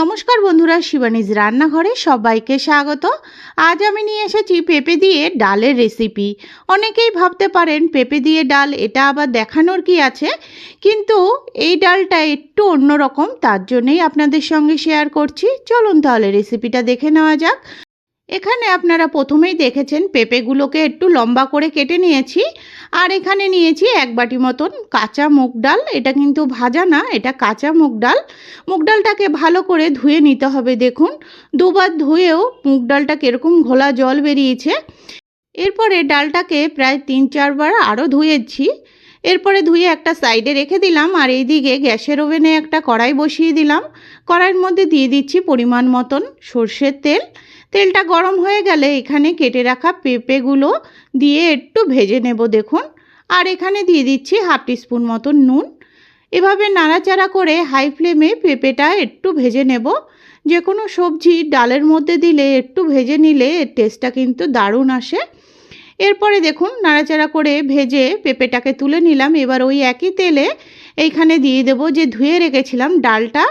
নমস্কার বন্ধুরা, শিবানীজ রান্নাঘরে সবাইকে স্বাগত। আজ আমি নিয়ে এসেছি পেঁপে দিয়ে ডালের রেসিপি। অনেকেই ভাবতে পারেন পেঁপে দিয়ে ডাল, এটা আবার দেখানোর কি আছে? কিন্তু এই ডালটা একটু অন্যরকম, তার জন্যেই আপনাদের সঙ্গে শেয়ার করছি। চলুন তাহলে রেসিপিটা দেখে নেওয়া যাক। এখানে আপনারা প্রথমেই দেখেছেন পেঁপেগুলোকে একটু লম্বা করে কেটে নিয়েছি, আর এখানে নিয়েছি এক বাটি মতন কাঁচা মুগ ডাল। এটা কিন্তু ভাজা না, এটা কাঁচা মুগ ডাল। মুগ ডালটাকে ভালো করে ধুয়ে নিতে হবে, দেখুন। দুবার ধুয়েও মুগ ডালটা কীরকম ঘোলা জল বেরিয়েছে। এরপরে ডালটাকে প্রায় তিন চারবার আরও ধুয়েছি। এরপরে ধুয়ে একটা সাইডে রেখে দিলাম আর এইদিকে গ্যাসের ওভেনে একটা কড়াই বসিয়ে দিলাম। কড়াইয়ের মধ্যে দিয়ে দিচ্ছি পরিমাণ মতন সর্ষের তেল। তেলটা গরম হয়ে গেলে এখানে কেটে রাখা পেঁপেগুলো দিয়ে একটু ভেজে নেব, দেখুন। আর এখানে দিয়ে দিচ্ছি হাফ টিস্পুন মতন নুন। এভাবে নাড়াচাড়া করে হাই ফ্লেমে পেঁপেটা একটু ভেজে নেব। যে কোনো সবজি ডালের মধ্যে দিলে একটু ভেজে নিলে এর টেস্টটা কিন্তু দারুণ আসে। এরপরে দেখুন নাড়াচাড়া করে ভেজে পেঁপেটাকে তুলে নিলাম। এবার ওই একই তেলে এইখানে দিয়ে দেব যে ধুয়ে রেখেছিলাম ডালটা।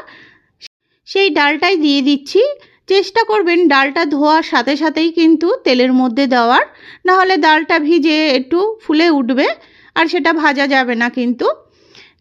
সেই ডালটাই দিয়ে দিচ্ছি। চেষ্টা করবেন ডালটা ধোয়ার সাথে সাথেই কিন্তু তেলের মধ্যে দেওয়ার। নাহলে ডালটা ভিজে একটু ফুলে উঠবে আর সেটা ভাজা যাবে না কিন্তু।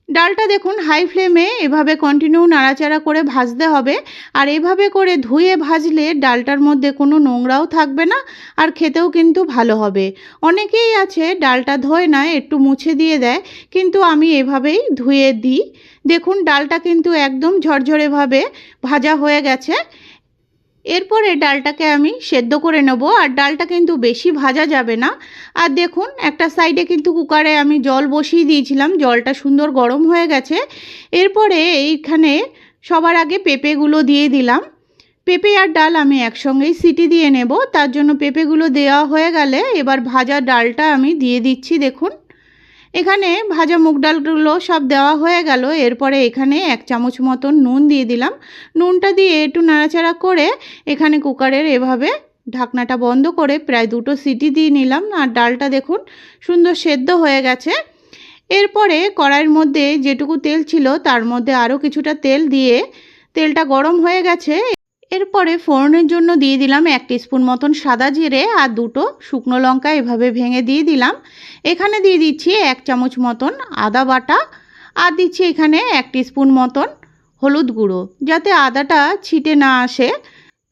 ডালটা দেখুন হাই ফ্লেমে এভাবে কন্টিনিউ নাড়াচাড়া করে ভাজতে হবে। আর এভাবে করে ধুয়ে ভাজলে ডালটার মধ্যে কোনো নোংরাও থাকবে না আর খেতেও কিন্তু ভালো হবে। অনেকেই আছে ডালটা ধোয় না, একটু মুছে দিয়ে দেয়, কিন্তু আমি এভাবেই ধুয়ে দিই। দেখুন ডালটা কিন্তু একদম ঝরঝরেভাবে ভাজা হয়ে গেছে। এরপরে ডালটাকে আমি সেদ্ধ করে নেব। আর ডালটা কিন্তু বেশি ভাজা যাবে না। আর দেখুন, একটা সাইডে কিন্তু কুকারে আমি জল বসিয়ে দিয়েছিলাম। জলটা সুন্দর গরম হয়ে গেছে। এরপরে এইখানে সবার আগে পেঁপেগুলো দিয়ে দিলাম। পেঁপে আর ডাল আমি একসঙ্গেই সিটি দিয়ে নেব। তার জন্য পেঁপেগুলো দেওয়া হয়ে গেলে এবার ভাজা ডালটা আমি দিয়ে দিচ্ছি, দেখুন। এখানে ভাজা মুগ ডালগুলো সব দেওয়া হয়ে গেল। এরপরে এখানে এক চামচ মতন নুন দিয়ে দিলাম। নুনটা দিয়ে একটু নাড়াচাড়া করে এখানে কুকারের এভাবে ঢাকনাটা বন্ধ করে প্রায় দুটো সিটি দিয়ে নিলাম। আর ডালটা দেখুন, সুন্দর সেদ্ধ হয়ে গেছে। এরপরে কড়াইয়ের মধ্যে যেটুকু তেল ছিল তার মধ্যে আরও কিছুটা তেল দিয়ে তেলটা গরম হয়ে গেছে। এরপরে ফোড়নের জন্য দিয়ে দিলাম এক স্পুন মতন সাদা জিরে আর দুটো শুকনো লঙ্কা এভাবে ভেঙে দিয়ে দিলাম। এখানে দিয়ে দিচ্ছি এক চামচ মতন আদা বাটা আর দিচ্ছি এখানে এক স্পুন মতন হলুদ গুঁড়ো যাতে আদাটা ছিটে না আসে।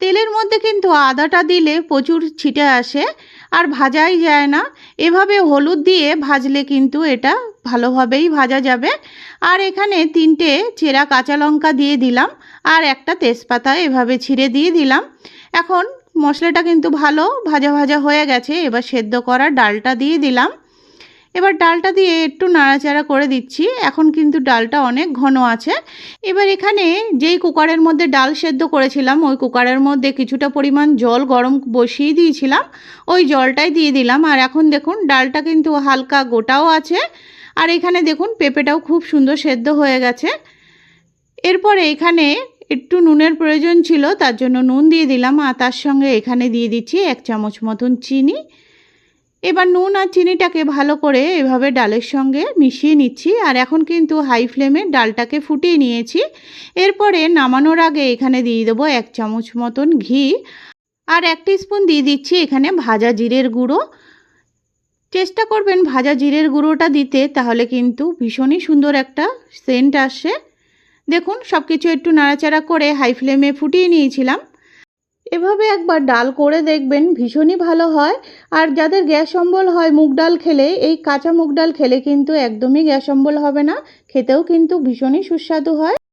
তেলের মধ্যে কিন্তু আদাটা দিলে প্রচুর ছিটে আসে আর ভাজাই যায় না। এভাবে হলুদ দিয়ে ভাজলে কিন্তু এটা ভালোভাবেই ভাজা যাবে। আর এখানে তিনটে চেরা কাঁচা লঙ্কা দিয়ে দিলাম আর একটা তেজপাতা এভাবে ছিঁড়ে দিয়ে দিলাম। এখন মশলাটা কিন্তু ভালো ভাজা ভাজা হয়ে গেছে। এবার সেদ্ধ করা ডালটা দিয়ে দিলাম। এবার ডালটা দিয়ে একটু নাড়াচাড়া করে দিচ্ছি। এখন কিন্তু ডালটা অনেক ঘন আছে। এবার এখানে যেই কুকারের মধ্যে ডাল সেদ্ধ করেছিলাম, ওই কুকারের মধ্যে কিছুটা পরিমাণ জল গরম বসিয়ে দিয়েছিলাম। ওই জলটাই দিয়ে দিলাম। আর এখন দেখুন, ডালটা কিন্তু হালকা গোটাও আছে। আর এখানে দেখুন, পেঁপেটাও খুব সুন্দর সেদ্ধ হয়ে গেছে। এরপরে এখানে একটু নুনের প্রয়োজন ছিল, তার জন্য নুন দিয়ে দিলাম। আর তার সঙ্গে এখানে দিয়ে দিচ্ছি এক চামচ মতন চিনি। এবার নুন আর চিনিটাকে ভালো করে এভাবে ডালের সঙ্গে মিশিয়ে নিচ্ছি। আর এখন কিন্তু হাই ফ্লেমে ডালটাকে ফুটিয়ে নিয়েছি। এরপরে নামানোর আগে এখানে দিয়ে দেবো এক চামচ মতন ঘি। আর এক স্পুন দিয়ে দিচ্ছি এখানে ভাজা জিরের গুঁড়ো। চেষ্টা করবেন ভাজা জিরের গুঁড়োটা দিতে, তাহলে কিন্তু ভীষণই সুন্দর একটা সেন্ট আসে। দেখুন সব কিছু একটু নাড়াচাড়া করে হাই ফ্লেমে ফুটিয়ে নিয়েছিলাম। এভাবে একবার ডাল করে দেখবেন ভীষণই ভালো হয়। আর যাদের গ্যাস অম্বল হয় মুগ ডাল খেলে, এই কাঁচা মুগ ডাল খেলে কিন্তু একদমই গ্যাস অম্বল হবে না। খেতেও কিন্তু ভীষণই সুস্বাদু হয়।